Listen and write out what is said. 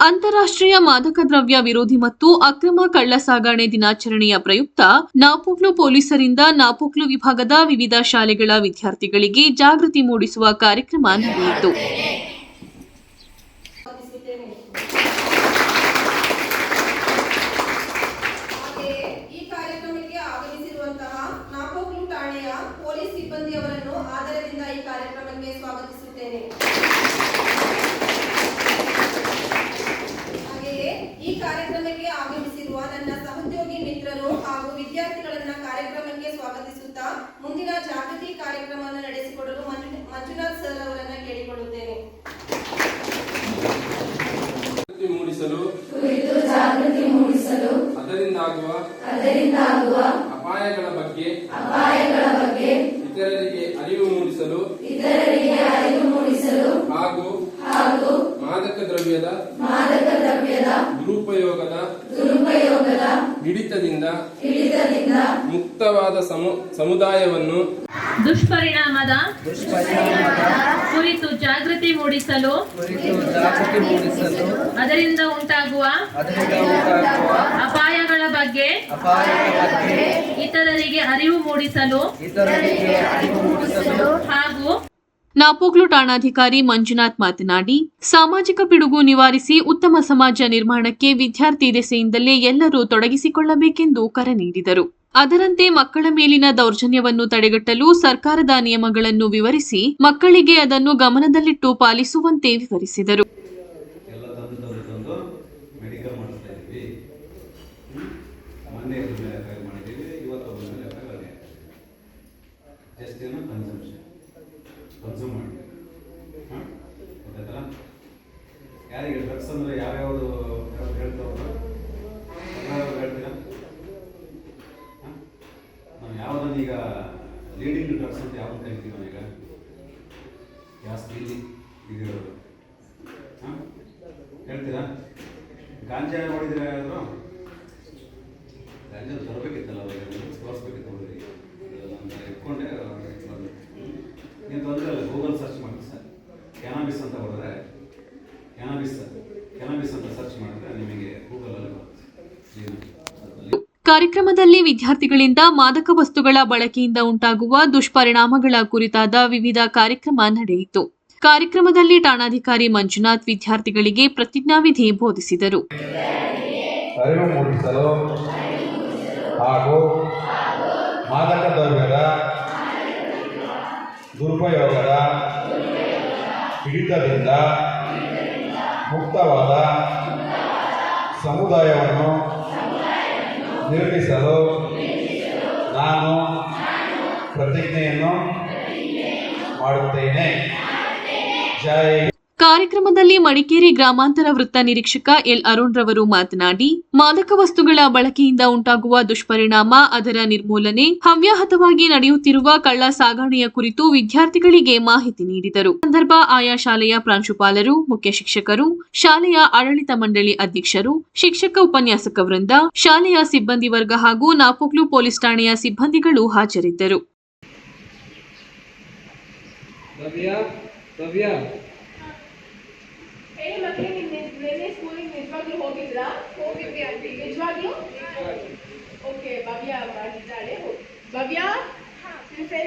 ಅಂತಾರಾಷ್ಟ್ರೀಯ ಮಾದಕ ದ್ರವ್ಯ ವಿರೋಧಿ ಮತ್ತು ಅಕ್ರಮ ಕಳ್ಳ ಸಾಗಣೆ ದಿನಾಚರಣೆಯ ಪ್ರಯುಕ್ತ ನಾಪೋಕ್ಲು ಪೊಲೀಸರಿಂದ ನಾಪೋಕ್ಲು ವಿಭಾಗದ ವಿವಿಧ ಶಾಲೆಗಳ ವಿದ್ಯಾರ್ಥಿಗಳಿಗೆ ಜಾಗೃತಿ ಮೂಡಿಸುವ ಕಾರ್ಯಕ್ರಮ ನಡೆಯಿತು. ಕಾರ್ಯಕ್ರಮಕ್ಕೆ ಆಗಮಿಸಿರುವ ನನ್ನ ಸಹೋದ್ಯೋಗಿ ಮಿತ್ರರು ಹಾಗೂ ವಿದ್ಯಾರ್ಥಿಗಳನ್ನ ಕಾರ್ಯಕ್ರಮಕ್ಕೆ ಸ್ವಾಗತಿಸುತ್ತಾ ಮುಂದಿನ ಜಾಗೃತಿ ಕಾರ್ಯಕ್ರಮವನ್ನು ನಡೆಸಿಕೊಡಲು ಮಂಜು- ಮಂಜುನಾಥ್ ಸರ್ ಅವರನ್ನ ಕೇಳಿಕೊಳ್ಳುತ್ತೇನೆ. ಜಾಗೃತಿ ಮೂಡಿಸಲು ಅದರಿಂದಾಗುವ ಅದರಿಂದಾಗುವ ಅಪಾಯಗಳ ಬಗ್ಗೆ ಅಪಾಯಗಳ ಬಗ್ಗೆ ಇತರರಿಗೆ ಅರಿವು ಮೂಡಿಸಲು ಇತರರಿಗೆ ಅರಿವು ಮೂಡಿಸಲು ಹಾಗೂ ಮಾದಕ ದ್ರವ್ಯದ ದುರುಪಯೋಗದ ಹಿಡಿತದಿಂದ ಮುಕ್ತವಾದ ಸಮು- ಸಮುದಾಯವನ್ನು ದುಷ್ಪರಿಣಾಮದ ಕುರಿತು ಜಾಗೃತಿ ಮೂಡಿಸಲು ಅದರಿಂದ ಉಂಟಾಗುವ ಅಪಾಯಗಳ ಬಗ್ಗೆ ಇತರರಿಗೆ ಅರಿವು ಮೂಡಿಸಲು ಹಾಗೂ ನಾಪೋಕ್ಲು ಠಾಣಾಧಿಕಾರಿ ಮಂಜುನಾಥ್ ಮಾತನಾಡಿ, ಸಾಮಾಜಿಕ ಪಿಡುಗು ನಿವಾರಿಸಿ ಉತ್ತಮ ಸಮಾಜ ನಿರ್ಮಾಣಕ್ಕೆ ವಿದ್ಯಾರ್ಥಿ ದೆಸೆಯಿಂದಲೇ ಎಲ್ಲರೂ ತೊಡಗಿಸಿಕೊಳ್ಳಬೇಕೆಂದು ಕರೆ ನೀಡಿದರು. ಅದರಂತೆ ಮಕ್ಕಳ ಮೇಲಿನ ದೌರ್ಜನ್ಯವನ್ನು ತಡೆಗಟ್ಟಲು ಸರ್ಕಾರದ ನಿಯಮಗಳನ್ನು ವಿವರಿಸಿ ಮಕ್ಕಳಿಗೆ ಅದನ್ನು ಗಮನದಲ್ಲಿಟ್ಟು ಪಾಲಿಸುವಂತೆ ವಿವರಿಸಿದರು. ಜಸ್ಟ್ ಏನು ಕನ್ಸಂಪ್ಷನ್ ಕನ್ಸ್ಯೂಮ್ ಮಾಡಿ ಹಾಂ? ಗೊತ್ತಾಯ್ತಲ್ಲ? ಯಾರಿಗೆ ಡ್ರಗ್ಸ್ ಅಂದರೆ ಯಾವ್ಯಾವುದು ಹೇಳ್ತಾವ್ರು? ಹೇಳ್ತಾರೋ? ಹಾಂ? ನಾವು ಯಾವುದನ್ನು ಈಗ ಲೀಡಿಂಗ್ ಡ್ರಗ್ಸ್ ಅಂತ ಯಾವ್ದು ಕರಿತೀವಿ ನಾವೀಗ? ಜಾಸ್ತಿ ಇದಿರೋದು ಹಾಂ? ಹೇಳ್ತೀರಾ? ಗಾಂಜಾ ನೋಡಿದ್ರೆ ಯಾರಾದ್ರು? ಗಾಂಜಾ ತರಬೇಕಿತ್ತಲ್ಲ ಅವಾಗ? ತೋರಿಸ್ಬೇಕಿತ್ತು ಹುಡುಗರಿಗೆ ಇಟ್ಕೊಂಡೆ ನೀವು ತೊಂದರೆ ಇಲ್ಲ ಗೂಗಲ್ ಸರ್ಚ್ ಮಾಡಿ ಸರ್. ಕ್ಯಾನಬಿಸ್ ಅಂತ ಹೊಡೆದ್ರೆ ಕ್ಯಾನಬಿಸ್ ಕ್ಯಾನಬಿಸ್ ಅಂತ ಸರ್ಚ್ ಮಾಡಿದ್ರೆ ನಿಮಗೆ ಗೂಗಲಲ್ಲಿ ಬರುತ್ತೆ. ಕಾರ್ಯಕ್ರಮದಲ್ಲಿ ವಿದ್ಯಾರ್ಥಿಗಳಿಂದ ಮಾದಕ ವಸ್ತುಗಳ ಬಳಕೆಯಿಂದ ಉಂಟಾಗುವ ದುಷ್ಪರಿಣಾಮಗಳ ಕುರಿತಾದ ವಿವಿಧ ಕಾರ್ಯಕ್ರಮ ನಡೆಯಿತು. ಕಾರ್ಯಕ್ರಮದಲ್ಲಿ ಠಾಣಾಧಿಕಾರಿ ಮಂಜುನಾಥ್ ವಿದ್ಯಾರ್ಥಿಗಳಿಗೆ ಪ್ರತಿಜ್ಞಾವಿಧಿ ಬೋಧಿಸಿದರು. ಅರಿವು ಮೂಡಿಸಲು ಹಾಗೂ ಮಾದಕ ದ್ರವ್ಯದ ದುರುಪಯೋಗದ ಹಿಡಿತದಿಂದ ಮುಕ್ತವಾದ ಸಮುದಾಯವನ್ನು ನಿರ್ಮಿಸಲು ನಾನು ಪ್ರತಿಜ್ಞೆಯನ್ನು ಮಾಡುತ್ತೇನೆ. ಜೈ ಕಾರ್ಯಕ್ರಮದಲ್ಲಿ ಮಡಿಕೇರಿ ಗ್ರಾಮಾಂತರ ವೃತ್ತ ನಿರೀಕ್ಷಕ ಎಲ್ ಅರುಣ್ ರವರು ಮಾತನಾಡಿ, ಮಾದಕ ವಸ್ತುಗಳ ಬಳಕೆಯಿಂದ ಉಂಟಾಗುವ ದುಷ್ಪರಿಣಾಮ, ಅದರ ನಿರ್ಮೂಲನೆ ಹವ್ಯಾಹತವಾಗಿ ನಡೆಯುತ್ತಿರುವ ಕಳ್ಳ ಸಾಗಣೆಯ ಕುರಿತು ವಿದ್ಯಾರ್ಥಿಗಳಿಗೆ ಮಾಹಿತಿ ನೀಡಿದರು. ಸಂದರ್ಭ ಆಯಾ ಶಾಲೆಯ ಪ್ರಾಂಶುಪಾಲರು, ಮುಖ್ಯ ಶಿಕ್ಷಕರು, ಶಾಲೆಯ ಆಡಳಿತ ಮಂಡಳಿ ಅಧ್ಯಕ್ಷರು, ಶಿಕ್ಷಕ ಉಪನ್ಯಾಸಕ ವೃಂದ, ಶಾಲೆಯ ಸಿಬ್ಬಂದಿ ವರ್ಗ ಹಾಗೂ ನಾಪೋಕ್ಲು ಪೊಲೀಸ್ ಠಾಣೆಯ ಸಿಬ್ಬಂದಿಗಳು ಹಾಜರಿದ್ದರು. ನಿಜವಾಗ್ಲೂ ಹೋಗಿದ್ರಾ ಹೋಗಿದ್ವಿ ಆಂಟಿ ನಿಜವಾಗ್ಲೂ ಓಕೆ ಭವ್ಯ ಮಾಡಿದ್ದಾಳೆ ಭವ್ಯ ನಿನ್ friend